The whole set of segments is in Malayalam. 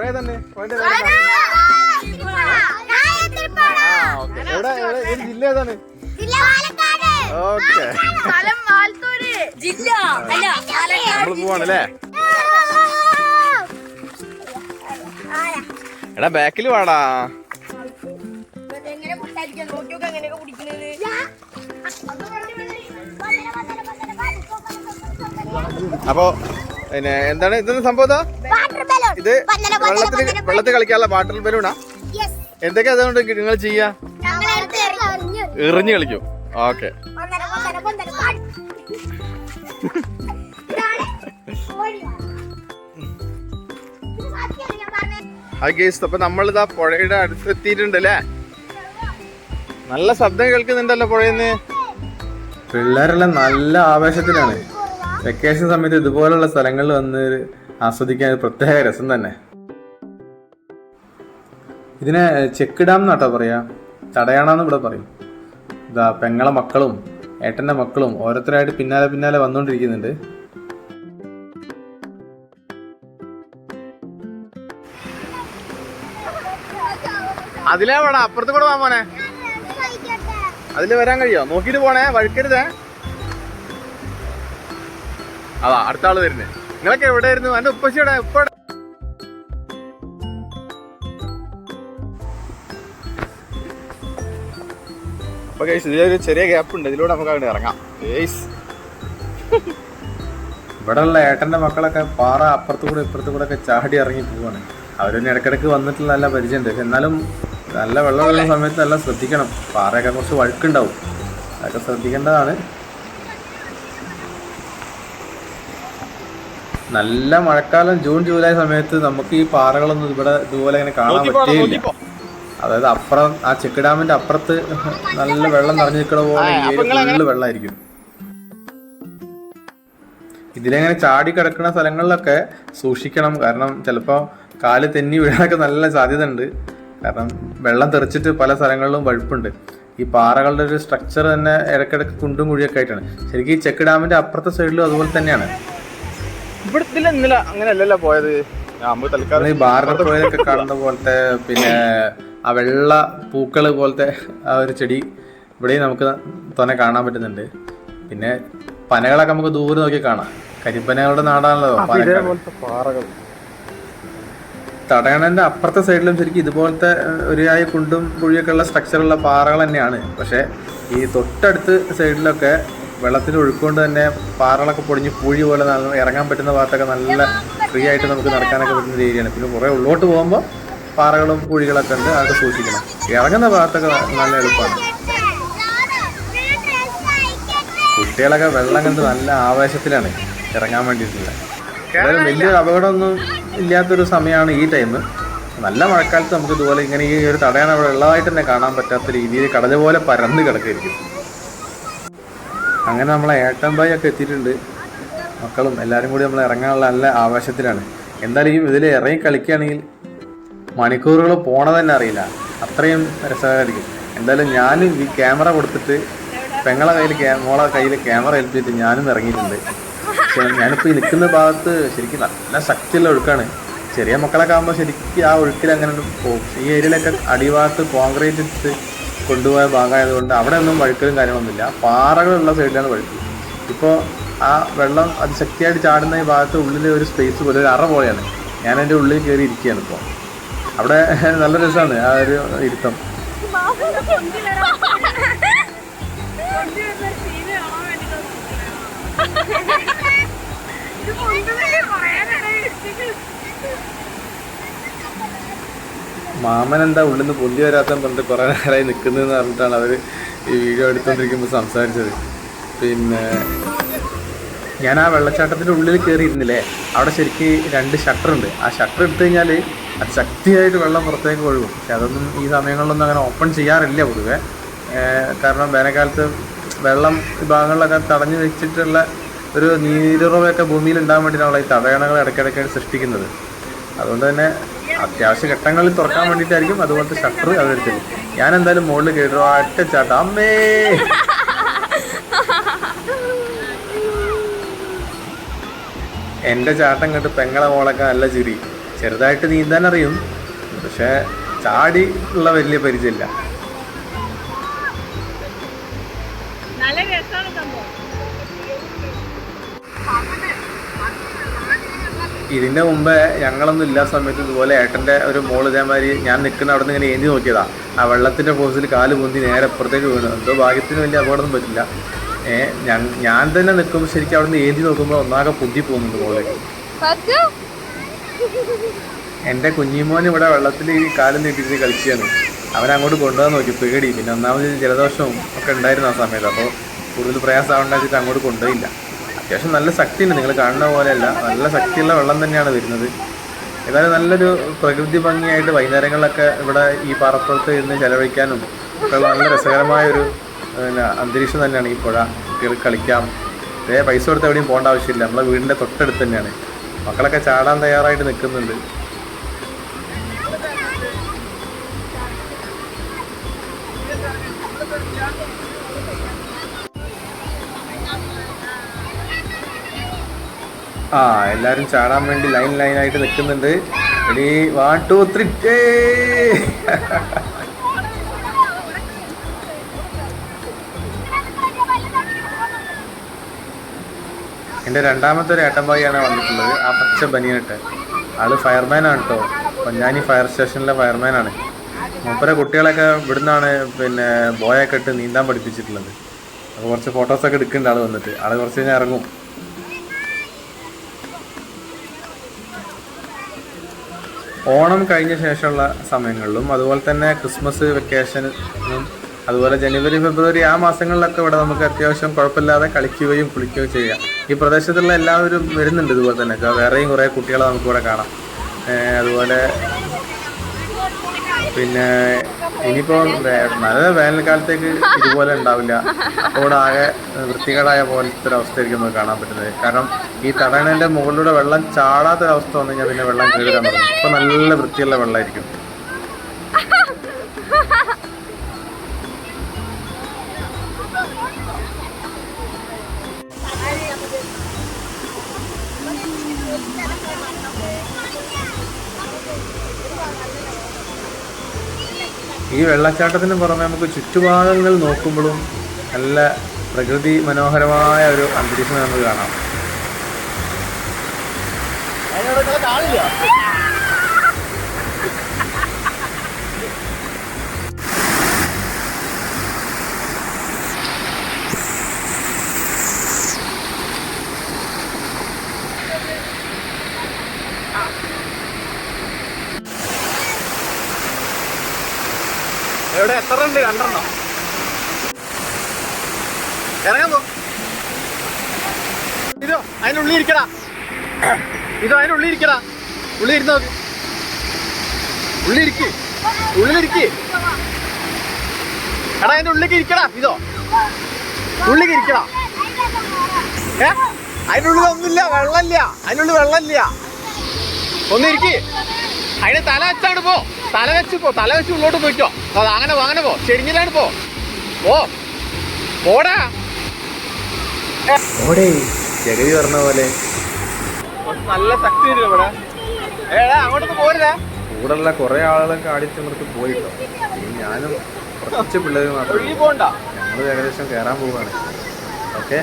ഏത് പുഴ പുഴ തന്നെ പുഴന്റെ എവിടെ? എവിടെ? ഒരു ജില്ല ഏതാണ്? ഓക്കെ. ജില്ല. അല്ല നമ്മൾ പോവാണല്ലേ എടാ ബാക്കിൽ വാടാ. അപ്പോ പിന്നെ എന്താണ് ഇതൊന്നും സംഭവം ഇതാ? വെള്ളത്തിൽ വെള്ളത്തിൽ കളിക്കാനുള്ള വാട്ടർ ബലൂണാ? എന്തൊക്കെയാ അതുകൊണ്ട് നിങ്ങൾ ചെയ്യാ? എറിഞ്ഞു. കളിക്കും. ഓക്കെ ആ ഗേസ് അപ്പൊ നമ്മളിതാ പുഴയുടെ അടുത്ത് എത്തിയിട്ടുണ്ട് അല്ലേ നല്ല ശബ്ദം കേൾക്കുന്നുണ്ടല്ലോ പുഴയിന്ന്. പിള്ളേരെല്ലാം നല്ല ആവേശത്തിലാണ്. വെക്കേഷൻ സമയത്ത് ഇതുപോലുള്ള സ്ഥലങ്ങളിൽ വന്ന് ആസ്വദിക്കാൻ ഒരു പ്രത്യേക രസം തന്നെ. ഇതിനെ ചെക്ക് ഡാം എന്നാട്ടോ പറയാ. തടയണമെന്ന് ഇവിടെ പറയും. ഇതാ പെങ്ങളെ മക്കളും ഏട്ടന്റെ മക്കളും ഓരോരുത്തരായിട്ട് പിന്നാലെ പിന്നാലെ വന്നുകൊണ്ടിരിക്കുന്നുണ്ട് അതിലേ വേണം അപ്പുറത്ത് കൂടെ പോവാൻ മോനെ. അതിൽ വരാൻ കഴിയോ? നോക്കിട്ട് പോണേ വഴുക്കരുതേ. അതാ അടുത്ത ആൾ വരുന്നേ. നിങ്ങളൊക്കെ എവിടെയായിരുന്നു? എന്റെ ഉപ്പച്ചിയുടെ ഉപ്പ? അപ്പൊ ഗൈസ് ഇതിലൊരു ചെറിയ ഗ്യാപ്പ് ഉണ്ട്. ഇതിലൂടെ നമുക്ക് അങ്ങോട്ട് ഇറങ്ങാം. ഗൈസ് ഇവിടെ ഉള്ള ഏട്ടന്റെ മക്കളൊക്കെ പാറ അപ്പുറത്തു കൂടെ ഇപ്പുറത്തു കൂടെ ഒക്കെ ചാടി ഇറങ്ങി പോവാണ്. അവരൊന്നും ഇടക്കിടക്ക് വന്നിട്ടുള്ള നല്ല പരിചയമുണ്ട് എന്നാലും നല്ല വെള്ളമുള്ള സമയത്ത് നല്ല ശ്രദ്ധിക്കണം. പാറയൊക്കെ കുറച്ച് വഴുക്കുണ്ടാവും. അതൊക്കെ ശ്രദ്ധിക്കേണ്ടതാണ്. നല്ല മഴക്കാലം ജൂൺ ജൂലൈ സമയത്ത് നമുക്ക് ഈ പാറകളൊന്നും ഇവിടെ ഇതുപോലെ ഇങ്ങനെ കാണാൻ പറ്റില്ല അതായത് അപ്പുറം ആ ചെക്ക് ഡാമിന്റെ അപ്പുറത്ത് നല്ല വെള്ളം നിറഞ്ഞു നിൽക്കണ പോലെ ഫുള്ള് വെള്ളമായിരിക്കും ഇതിലെങ്ങനെ ചാടി കിടക്കുന്ന സ്ഥലങ്ങളിലൊക്കെ സൂക്ഷിക്കണം. കാരണം ചിലപ്പോൾ കാൽ തെന്നി വീഴാനൊക്കെ നല്ല സാധ്യത ഉണ്ട് കാരണം വെള്ളം തെറിച്ചിട്ട് പല സ്ഥലങ്ങളിലും വഴുപ്പുണ്ട്. ഈ പാറകളുടെ ഒരു സ്ട്രക്ചർ തന്നെ ഇടയ്ക്കിടയ്ക്ക് കുണ്ടും കുഴിയൊക്കെ ആയിട്ടാണ്. ശരിക്കും ഈ ചെക്ക് ഡാമിന്റെ അപ്പുറത്തെ സൈഡിലും അതുപോലെ തന്നെയാണ്. ഇവിടത്തില്ല ഇന്നലെ അങ്ങനെയല്ലല്ലോ പോയത്. തൽക്കാലം കാരണം ഈ കാണുന്ന പോലത്തെ പിന്നെ ആ വെള്ള പൂക്കൾ പോലത്തെ ആ ഒരു ചെടി ഇവിടെയും നമുക്ക് തന്നെ കാണാൻ പറ്റുന്നുണ്ട്. പിന്നെ പനകളൊക്കെ നമുക്ക് ദൂരെ നോക്കി കാണാം. കരിപ്പനകളുടെ നാടാണല്ലോ പാറകൾ. തടയണന്റെ അപ്പുറത്തെ സൈഡിലും ശരിക്കും ഇതുപോലത്തെ ഒരുയായ ഒരു ആയ കുണ്ടും കുഴിയൊക്കെ ഉള്ള സ്ട്രക്ചറുള്ള പാറകൾ തന്നെയാണ്. പക്ഷേ ഈ തൊട്ടടുത്ത് സൈഡിലൊക്കെ വെള്ളത്തിൽ ഒഴുക്കൊണ്ട് തന്നെ പാറകളൊക്കെ പൊടിഞ്ഞ് പൂഴി പോലെ ഇറങ്ങാൻ പറ്റുന്ന ഭാഗത്തൊക്കെ നല്ല ഫ്രീ ആയിട്ട് നമുക്ക് നടക്കാനൊക്കെ പറ്റുന്ന ഒരു ഏരിയയാണ് പിന്നെ കുറേ ഉള്ളോട്ട് പോകുമ്പോൾ പാറകളും കുഴികളൊക്കെ ഉണ്ട് അതൊക്കെ സൂക്ഷിക്കണം. ഇറങ്ങുന്ന ഭാഗത്തൊക്കെ നല്ല എളുപ്പമാണ്. കുട്ടികളൊക്കെ വെള്ളം കണ്ട് നല്ല ആവേശത്തിലാണ് ഇറങ്ങാൻ വേണ്ടിയിട്ടുള്ളത്. വലിയൊരു അപകടമൊന്നും ഇല്ലാത്തൊരു സമയമാണ് ഈ ടൈം നല്ല മഴക്കാലത്ത് നമുക്ക് ഇതുപോലെ ഇങ്ങനെ ഈ ഒരു തടയാണ് അവിടെ ഉള്ളതായിട്ട് തന്നെ കാണാൻ പറ്റാത്ത രീതിയിൽ കടല പോലെ പരന്ന് കിടക്കായിരിക്കും അങ്ങനെ നമ്മളെ ഏട്ടമ്പായി ഒക്കെ എത്തിയിട്ടുണ്ട്. മക്കളും എല്ലാവരും കൂടി നമ്മൾ ഇറങ്ങാനുള്ള നല്ല ആവേശത്തിലാണ്. എന്തായാലും ഇതിൽ ഇറങ്ങി കളിക്കുകയാണെങ്കിൽ മണിക്കൂറുകൾ പോണത് തന്നെ അറിയില്ല. അത്രയും രസകരമായിരിക്കും എന്തായാലും ഞാനും ഈ ക്യാമറ കൊടുത്തിട്ട് പെങ്ങളെ കയ്യിൽ ക്യാ- മോളെ കയ്യിൽ ക്യാമറ ഏൽപ്പിച്ചിട്ട് ഞാനും ഇറങ്ങിയിട്ടുണ്ട്. ഞാനിപ്പോൾ ഈ നിൽക്കുന്ന ഭാഗത്ത് ശരിക്കും നല്ല ശക്തിയുള്ള ഒഴുക്കാണ്. ചെറിയ മക്കളൊക്കെ ആകുമ്പോൾ ശരിക്കും ആ ഒഴുക്കിൽ അങ്ങനെ പോകും. ഈ ഏരിയയിലൊക്കെ അടിഭാഗത്ത് കോൺക്രീറ്റ് ഇട്ട് കൊണ്ടുപോയ ഭാഗമായതുകൊണ്ട് അവിടെ ഒന്നും വഴുക്കലും കാര്യങ്ങളൊന്നുമില്ല. പാറകളുള്ള സൈഡിലാണ് വഴുക്ക് ഇപ്പോൾ ആ വെള്ളം അതിശക്തിയായിട്ട് ചാടുന്ന ഈ ഭാഗത്ത് ഉള്ളിൽ ഒരു സ്പേസ് പോലെ ഒരു അറ പോലെയാണ്. ഞാൻ എന്റെ ഉള്ളിൽ കയറി ഇരിക്കുകയാണ് ഇപ്പോൾ അവിടെ നല്ല രസമാണ് ആ ഒരു ഇരുത്തം മാമൻ എന്താ ഉള്ളിൽ നിന്ന് പൊന്തി വരാത്ത പറഞ്ഞിട്ട് കുറേ നേരമായി നിൽക്കുന്നതെന്ന് പറഞ്ഞിട്ടാണ് അവർ ഈ വീഡിയോ എടുത്തുകൊണ്ടിരിക്കുമ്പോൾ സംസാരിച്ചത്. പിന്നെ ഞാൻ ആ വെള്ളച്ചാട്ടത്തിന്റെ ഉള്ളിൽ കയറിയിരുന്നില്ലേ അവിടെ ശരിക്ക് രണ്ട് ഷട്ടർ ഉണ്ട്. ആ ഷട്ടർ എടുത്തു കഴിഞ്ഞാൽ അത് ശക്തിയായിട്ട് വെള്ളം പുറത്തേക്ക് ഒഴുകും. പക്ഷെ അതൊന്നും ഈ സമയങ്ങളിലൊന്നും അങ്ങനെ ഓപ്പൺ ചെയ്യാറില്ല പൊതുവെ. കാരണം വേനൽക്കാലത്ത് വെള്ളം വിഭാഗങ്ങളിലൊക്കെ ഭാഗങ്ങളിലൊക്കെ തടഞ്ഞു വെച്ചിട്ടുള്ള ഒരു നീരുറവയൊക്കെ ഭൂമിയിൽ ഉണ്ടാകാൻ വേണ്ടിയിട്ടാണല്ലോ ഈ തടയണകൾ ഇടയ്ക്കിടയ്ക്കാണ് സൃഷ്ടിക്കുന്നത്. അതുകൊണ്ട് തന്നെ അത്യാവശ്യ ഘട്ടങ്ങളിൽ തുറക്കാൻ വേണ്ടിയിട്ടായിരിക്കും അതുപോലത്തെ ഷട്ടർ അവരെടുത്തത് ഞാൻ എന്തായാലും മുകളിൽ കയറി ഒറ്റ ചാട്ട. അമ്മേ! എന്റെ ചാട്ടം കണ്ട് പെങ്ങളെ മോളൊക്കെ നല്ല ചിരി. ചെറുതായിട്ട് നീന്താൻ അറിയും പക്ഷേ ചാടി ഉള്ള വലിയ പരിചയമില്ല. ഇതിന്റെ മുമ്പേ ഞങ്ങളൊന്നും ഇല്ലാത്ത സമയത്ത് ഇതുപോലെ ഏട്ടന്റെ ഒരു മോൾ ഇതേമാതിരി ഞാൻ നിൽക്കുന്ന അവിടെ നിന്ന് ഇങ്ങനെ ഏന്തി നോക്കിയതാ. ആ വെള്ളത്തിന്റെ ഫോഴ്സിൽ കാൽ പൊന്തി നേരെ അപ്പുറത്തേക്ക് വീണു. എന്തോ ഭാഗ്യത്തിന് വലിയ അപകടമൊന്നും പറ്റില്ല. ഏ ഞാൻ തന്നെ നിൽക്കുമ്പോൾ ശരിക്കും അവിടെ നിന്ന് ഏന്തി നോക്കുമ്പോൾ ഒന്നാകെ പൊന്തി പോകുന്നുണ്ട് മോളെ. എന്റെ കുഞ്ഞിമോൻ ഇവിടെ വെള്ളത്തിൽ ഈ കാലം നീട്ടിട്ട് കളിക്കുകയാണ് അവൻ അങ്ങോട്ട് കൊണ്ടുപോകാൻ നോക്കി. പേടി. പിന്നെ ഒന്നാമത് ജലദോഷവും ഒക്കെ ഉണ്ടായിരുന്നു ആ സമയത്ത്. അപ്പോൾ കൂടുതൽ പ്രയാസം വെച്ചിട്ട് അങ്ങോട്ട് കൊണ്ടുപോയില്ല. അത്യാവശ്യം നല്ല ശക്തിയുണ്ട്. നിങ്ങൾ കാണുന്ന പോലെയല്ല. നല്ല ശക്തിയുള്ള വെള്ളം തന്നെയാണ് വരുന്നത്. ഏതായാലും നല്ലൊരു പ്രകൃതി ഭംഗിയായിട്ട് വൈകുന്നേരങ്ങളിലൊക്കെ ഇവിടെ ഈ പാറപ്പുറത്ത് ഇരുന്ന് ചെലവഴിക്കാനും ഒക്കെ നല്ല രസകരമായ ഒരു പിന്നെ അന്തരീക്ഷം തന്നെയാണ് ഈ പുഴ. കുട്ടികൾക്ക് കളിക്കാം. ഇതേ പൈസ കൊടുത്ത് എവിടെയും പോകേണ്ട ആവശ്യമില്ല. നമ്മളെ വീടിന്റെ തൊട്ടടുത്ത് തന്നെയാണ്. മക്കളൊക്കെ ചാടാൻ തയ്യാറായിട്ട് നിൽക്കുന്നുണ്ട്. ആ എല്ലാരും ചാടാൻ വേണ്ടി ലൈൻ ആയിട്ട് നിൽക്കുന്നുണ്ട്. എടി വൺ ടു ത്രീ എന്റെ രണ്ടാമത്തെ ഒരു ഏട്ടൻബായിയാണ് വന്നിട്ടുള്ളത്. ആ പച്ച ബനിയനിട്ട്. ആൾ ഫയർമാൻ ആണ് കേട്ടോ പൊന്നാനി ഫയർ സ്റ്റേഷനിലെ ഫയർമാൻ ആണ്. മൂപ്പരെ കുട്ടികളൊക്കെ ഇവിടുന്നാണ് പിന്നെ ബോയൊക്കെ ഇട്ട് നീന്താൻ പഠിപ്പിച്ചിട്ടുള്ളത്. അപ്പോൾ കുറച്ച് ഫോട്ടോസൊക്കെ എടുക്കുന്നുണ്ട് ആൾ വന്നിട്ട്. ആൾ കുറച്ച് കഴിഞ്ഞാൽ ഇറങ്ങും. ഓണം കഴിഞ്ഞ ശേഷമുള്ള സമയങ്ങളിലും അതുപോലെ തന്നെ ക്രിസ്മസ് വെക്കേഷനും അതുപോലെ ജനുവരി ഫെബ്രുവരി ആ മാസങ്ങളിലൊക്കെ ഇവിടെ നമുക്ക് അത്യാവശ്യം കുഴപ്പമില്ലാതെ കളിക്കുകയും കുളിക്കുകയും ചെയ്യാം. ഈ പ്രദേശത്തുള്ള എല്ലാവരും വരുന്നുണ്ട് ഇതുപോലെ തന്നെ. വേറെയും കുറേ കുട്ടികളെ നമുക്കിവിടെ കാണാം. അതുപോലെ പിന്നെ ഇനിയിപ്പോൾ നല്ല വേനൽക്കാലത്തേക്ക് ഇതുപോലെ ഉണ്ടാവില്ല. അവിടെ ആകെ വൃത്തികേടായ പോലത്തെ ഒരു അവസ്ഥയായിരിക്കും നമുക്ക് കാണാൻ പറ്റുന്നത്. കാരണം ഈ തടയണേന്റെ മുകളിലൂടെ വെള്ളം ചാടാത്തൊരവസ്ഥ വന്നു കഴിഞ്ഞാൽ പിന്നെ വെള്ളം കയറാൻ തുടങ്ങും. ഇപ്പോൾ നല്ല വൃത്തിയുള്ള വെള്ളമായിരിക്കും ഈ വെള്ളച്ചാട്ടത്തിന് പുറമെ നമുക്ക് ചുറ്റുഭാഗങ്ങൾ നോക്കുമ്പോഴും നല്ല പ്രകൃതി മനോഹരമായ ഒരു അന്തരീക്ഷം നമുക്ക് കാണാം. എവിടെ? എത്ര ഉണ്ട്? രണ്ടെണ്ണം. ഇറങ്ങാൻ പോ. ഇതോ അതിനുള്ളിൽ ഇരിക്കടാ. ഇതോ അതിനുള്ളിൽ ഇരിക്കടാ. ഉള്ളിൽ ഇരുന്ന് നോക്ക് ഉള്ളിരിക്ക് ഉള്ളിലിരിക്ക് എടാ അതിന്റെ ഉള്ളിലേക്ക് ഇരിക്കടാ. ഇതോ. ഉള്ളിലേക്ക് ഇരിക്കടാ. ഏ? അതിനുള്ളിൽ ഉള്ളിൽ ഒന്നുമില്ല വെള്ളമില്ല. അതിനുള്ളിൽ ഉള്ളിൽ വെള്ളമില്ല. ഒന്നിരിക്ക് അതിന് തല വെച്ചാണ് പോ. തല വെച്ച് പോ. തല വെച്ച് ഉള്ളോട്ട് പോയിക്കോ. അത് അങ്ങനെ പോ അങ്ങനെ പോ. ചെരിഞ്ഞിലാണ് പോ. പോ. പോടാ. ഓടേ. ജഗതി പറഞ്ഞ പോലെ. നല്ല ശക്തി വരും ഇവിടെ. ഏടാ അങ്ങോട്ടൊന്ന് പോരുതാ. കൂടെയുള്ള കുറേ ആളുകളൊക്കെ പോയിട്ടോ. ഞാനും കുറച്ച് പിള്ളേർ മാത്രം ഞങ്ങൾ ഏകദേശം കയറാൻ പോവാണ്. ഓക്കെ?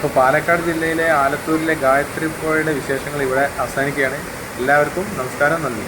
അപ്പോൾ പാലക്കാട് ജില്ലയിലെ ആലത്തൂരിലെ ഗായത്രി പുഴയുടെ വിശേഷങ്ങൾ ഇവിടെ അവസാനിക്കുകയാണ്. എല്ലാവർക്കും നമസ്കാരം നന്ദി.